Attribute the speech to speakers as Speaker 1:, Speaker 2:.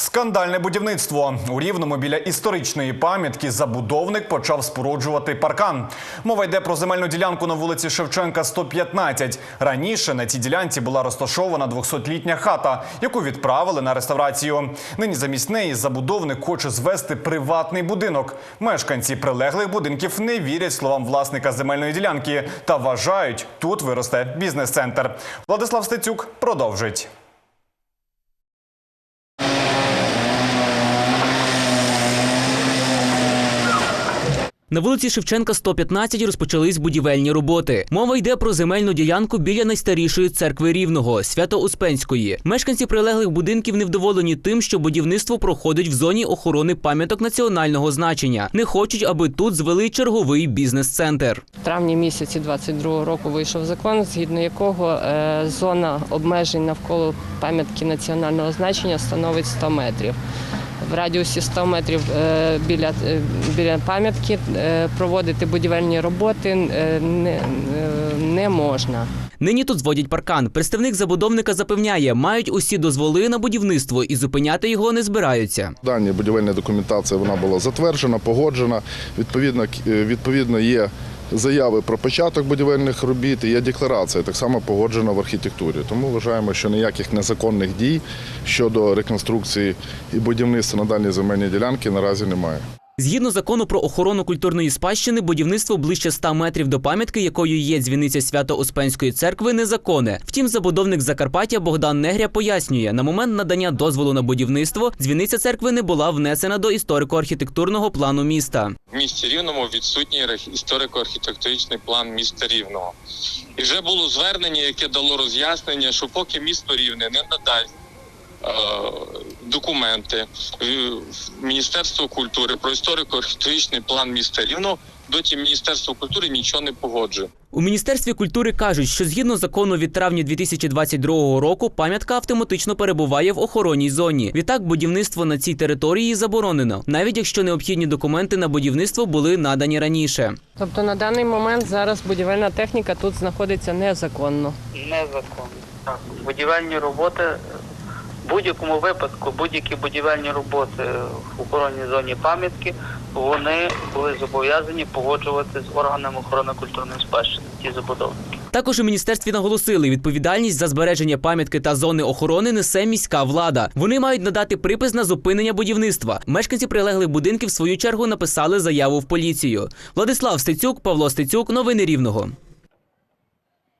Speaker 1: Скандальне будівництво у рівному біля історичної пам'ятки забудовник почав споруджувати паркан. Мова йде про земельну ділянку на вулиці Шевченка, 115. Раніше на цій ділянці була розташована 200-літня хата, яку відправили на реставрацію. Нині замість неї забудовник хоче звести приватний будинок. Мешканці прилеглих будинків не вірять словам власника земельної ділянки та вважають, тут виросте бізнес-центр. Владислав Стецюк продовжить.
Speaker 2: На вулиці Шевченка 115 розпочались будівельні роботи. Мова йде про земельну ділянку біля найстарішої церкви Рівного Свято-Успенської. Мешканці прилеглих будинків невдоволені тим, що будівництво проходить в зоні охорони пам'яток національного значення. Не хочуть, аби тут звели черговий бізнес-центр.
Speaker 3: В травні місяці 22 року вийшов закон, згідно якого е, зона обмежень навколо пам'ятки національного значення становить 100 метрів. В радіусі 100 метрів е, біля, е, біля пам'ятки е, проводити будівельні роботи не, не можна.
Speaker 2: Нині тут зводять паркан. Представник забудовника запевняє, мають усі дозволи на будівництво і зупиняти його не збираються.
Speaker 4: Дані будівельна документація вона була затверджена, погоджена. Відповідно, к- відповідно є заяви про початок будівельних робіт і є декларація, так само погоджена в архітектурі. Тому вважаємо, що ніяких незаконних дій щодо реконструкції і будівництва на даній земельній ділянці наразі немає.
Speaker 2: Згідно закону про охорону культурної спадщини, будівництво ближче 100 метрів до пам'ятки, якою є дзвіниця Свято-Успенської церкви, незаконне. Втім, забудовник Закарпаття Богдан Негря пояснює, на момент надання дозволу на будівництво дзвіниця церкви не була внесена до історико-архітектурного плану міста.
Speaker 5: В місті Рівному відсутній історико-архітектуричний план міста Рівного. І вже було звернення, яке дало роз'яснення, що поки місто Рівне не надасть е, документи в Міністерство культури про історико-архітектуричний план міста Рівного, доті Міністерство культури нічого не погоджує.
Speaker 2: У міністерстві культури кажуть, що згідно закону від травня 2022 року пам'ятка автоматично перебуває в охоронній зоні. Відтак будівництво на цій території заборонено, навіть якщо необхідні документи на будівництво були надані раніше.
Speaker 3: Тобто на даний момент зараз будівельна техніка тут знаходиться незаконно.
Speaker 6: Незаконно. Так. Будівельні роботи в будь-якому випадку, будь-які будівельні роботи в охоронній зоні пам'ятки, вони були зобов'язані погоджувати з органами охорони культурної спадщини, ті забудовники.
Speaker 2: Також у міністерстві наголосили, відповідальність за збереження пам'ятки та зони охорони несе міська влада. Вони мають надати припис на зупинення будівництва. Мешканці прилеглих будинків в свою чергу написали заяву в поліцію. Владислав Стецюк, Павло Стецюк, новини Рівного.